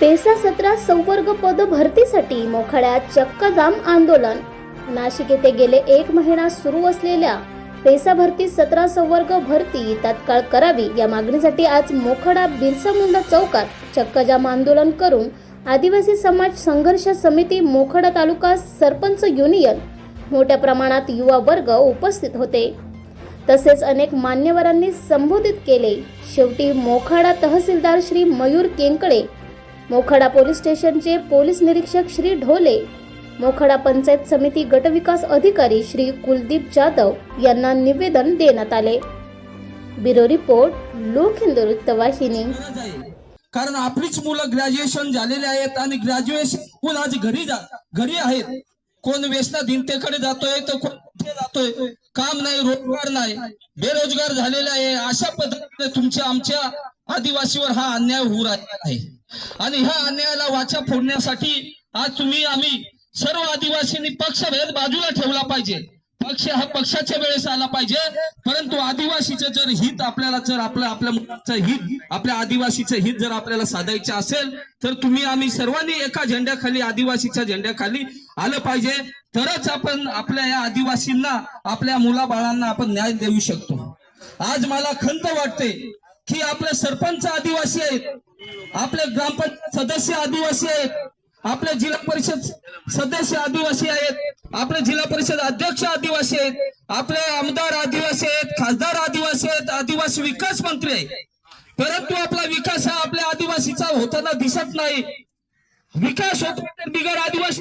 PESA सतरा संवर्ग पद भरतीसाठी मोखाड्यात चक्काजाम आंदोलन. नाशिक येथे गेले एक महिना सुरू असलेल्या पेसा भरती सतरा संवर्ग भरती तात्काळ करावी या मागणीसाठी आज मोखाडा बिरसा मुंडा चौकात चक्काजाम आंदोलन करून आदिवासी समाज संघर्ष समिती मोखाडा तालुका सरपंच युनियन मोठ्या प्रमाणात युवा वर्ग उपस्थित होते. तसेच अनेक मान्यवरांनी संबोधित केले. शेवटी मोखाडा तहसीलदार श्री मयूर केंकळे मोखाडा पोलीस स्टेशनचे पोलीस निरीक्षक श्री ढोले मोखाडा पंचायत समिती गटविकास अधिकारी श्री कुलदीप जाधव यांना निवेदन देण्यात आले. ब्युरो रिपोर्ट लोक हिंदू वृत्तवाहिनी कारण आपलीच मुलं ग्रॅज्युएशन झालेले आहेत आणि ग्रॅज्युएशन होऊन आज घरी जा घरी आहेत. कोण व्यसना धिंतेकडे जातोय तर कोण जातोय? काम नाही रोजगार नाही. बेरोजगार झालेला आहे. अशा पद्धतीने तुमच्या आमच्या आदिवासीवर हा अन्याय होऊ राहिला आहे. आणि ह्या अन्यायाला वाचा फोडण्यासाठी आज तुम्ही आम्ही सर्व आदिवासींनी पक्षभेद बाजूला ठेवला पाहिजे. पक्ष हा पक्षाच्या वेळेस आला पाहिजे. परंतु आदिवासीचं जर हित आपल्याला जर आपलं आपल्या मुलाचं हित आपल्या आदिवासीचं हित जर आपल्याला साधायचं असेल तर तुम्ही आम्ही सर्वांनी एका झेंड्याखाली आदिवासीच्या झेंड्याखाली आलं पाहिजे. तरच आपण आपल्या या आदिवासींना आपल्या मुलाबाळांना आपण न्याय देऊ शकतो. आज मला खंत वाटते की आपले सरपंच आदिवासी आहेत. आपले ग्रामपंचायत सदस्य आदिवासी आहेत. आपले जिल्हा परिषद सदस्य आदिवासी आहेत. आपले जिल्हा परिषद अध्यक्ष आदिवासी आहेत. आपले आमदार आदिवासी आहेत. खासदार आदिवासी आहेत. आदिवासी विकास मंत्री आहे परंतु आपला विकास हा आपल्या आदिवासीचा होताना दिसत नाही. विकास होतो बिगर आदिवासी